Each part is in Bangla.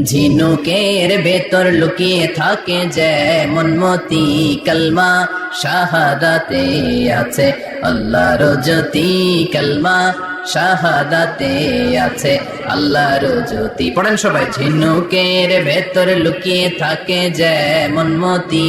ঝিনুকের ভেতর লুকিয়ে থাকে যেমন মতি কলমা, শাহাদাতে আছে আল্লাহর জ্যোতি কলমা, শাহাদাতে আছে আল্লাহ জ্যোতি। পড়েন সবাই, ঝিনুকের ভেতর লুকিয়ে থাকে যেমন মতি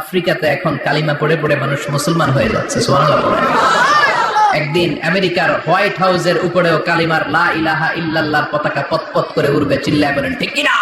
আফ্রিকাতে এখন কালিমা পড়ে পড়ে মানুষ মুসলমান হয়ে যাচ্ছে একদিন আমেরিকার হোয়াইট হাউসের উপরেও কালিমার লা ইলাহা ইল্লাল্লাহর পতাকা পতপত করে উড়বে, চিল্লায় বলেন, ঠিক কিনা?